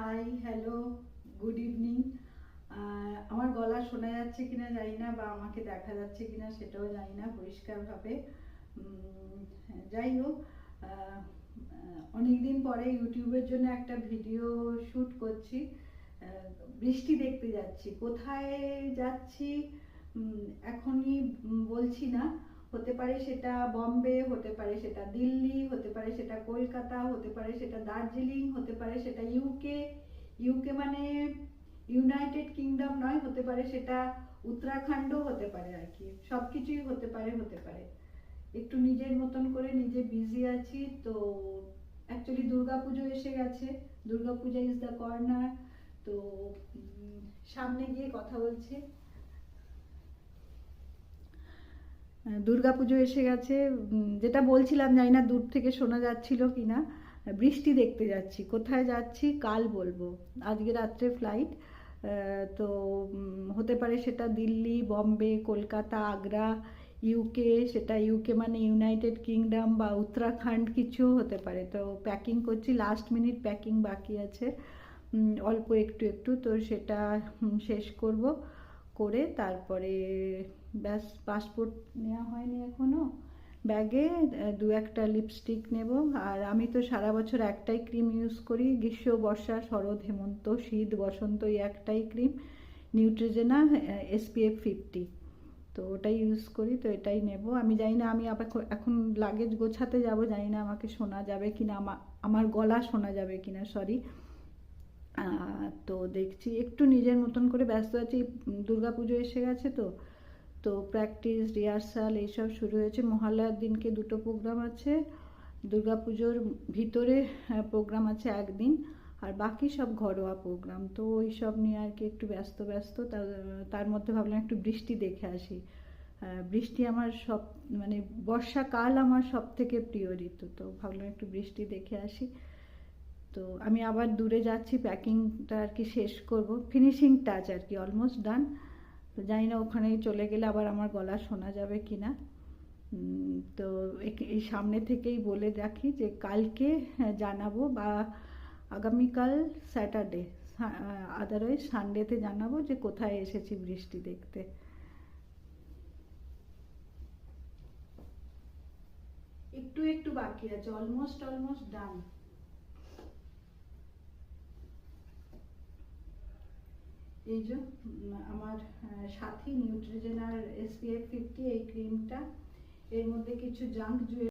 Hi hello good evening আমার গলা শোনা যাচ্ছে কিনা জানি না বা আমাকে দেখা যাচ্ছে কিনা সেটাও জানি না পরিষ্কারভাবে। যাই হোক অনেক দিন পরে ইউটিউবের জন্য একটা ভিডিও শ্যুট করছি। বৃষ্টি দেখতে যাচ্ছি। কোথায় যাচ্ছি? এখনই বলছি না। হতে পারে সেটা বম্বে, হতে পারে সেটা দিল্লি, হতে পারে সেটা কলকাতা, হতে পারে সেটা দার্জিলিং, হতে পারে সেটা ইউকে ইউকে মানে ইউনাইটেড কিংডম নয়, হতে পারে সেটা উত্তরাখণ্ডও হতে পারে আর কি। সব কিছুই হতে পারে হতে পারে। একটু নিজের মতন করে নিজে বিজি আছি, তো অ্যাকচুয়ালি দুর্গাপুজো এসে গেছে। দুর্গাপূজা ইজ দ্য কর্নার তো সামনে গিয়ে কথা বলছি। দুর্গাপুজো এসে গেছে। যেটা বলছিলাম, জানি না দূর থেকে শোনা যাচ্ছিল কি না বৃষ্টি দেখতে যাচ্ছি। কোথায় যাচ্ছি কাল বলব। আজকে রাত্রে ফ্লাইট তো হতে পারে সেটা দিল্লি, বম্বে, কলকাতা, আগ্রা ইউকে সেটা ইউকে মানে ইউনাইটেড কিংডম বা উত্তরাখণ্ড, কিছু হতে পারে। তো প্যাকিং করছি লাস্ট মিনিট প্যাকিং বাকি আছে। অল্প একটু একটু, তো সেটা শেষ করব। করে তারপরে ব্যাস পাসপোর্ট নেওয়া হয়নি এখনও। ব্যাগে দু একটা লিপস্টিক নেব। আর আমি তো সারা বছর একটাই ক্রিম ইউজ করি, গ্রীষ্ম, বর্ষা, শরৎ, হেমন্ত, শীত, বসন্ত, এই একটাই ক্রিম নিউট্রিজেনা এসপিএফ ফিফটি তো ওটাই ইউজ করি, তো এটাই নেব। আমি জানি না, আমি আবার এখন লাগেজ গোছাতে যাব, জানি না আমাকে শোনা যাবে কিনা আমার আমার গলা শোনা যাবে কিনা সরি তো দেখছি একটু নিজের মতন করে ব্যস্ত আছি। দুর্গা পুজো এসে গেছে তো। তো প্র্যাকটিস রিহার্সাল এইসব শুরু হয়েছে। মহালয়ার দিনকে দুটো প্রোগ্রাম আছে। দুর্গাপুজোর ভিতরে প্রোগ্রাম আছে একদিন। আর বাকি সব ঘরোয়া প্রোগ্রাম তো ওই সব নিয়ে আর কি একটু ব্যস্ত ব্যস্ত। তার- মধ্যে ভাবলাম একটু বৃষ্টি দেখে আসি। বৃষ্টি আমার সব মানে বর্ষাকাল আমার সব থেকে প্রিয় ঋতু। তো ভাবলাম একটু বৃষ্টি দেখে আসি। তো আমি আবার দূরে যাচ্ছি প্যাকিংটা আর কি শেষ করব। ফিনিশিং টাচ আর কি অলমোস্ট ডান তো জানি না ওখানে চলে গেলে আবার আমার গলা শোনা যাবে কি না তো এই সামনে থেকেই বলে রাখি যে কালকে হ্যাঁ, জানাব বা আগামীকাল স্যাটারডে আদারওয়াইজ সানডেতে জানাব যে কোথায় এসেছি বৃষ্টি দেখতে। একটু একটু বাকি আছে অলমোস্ট অলমোস্ট ডান এই যে আমার সাথী নিউট্রিজেনার এসপিএফ ফিফটি এই ক্রিমটা এর মধ্যে কিছু জাঙ্ক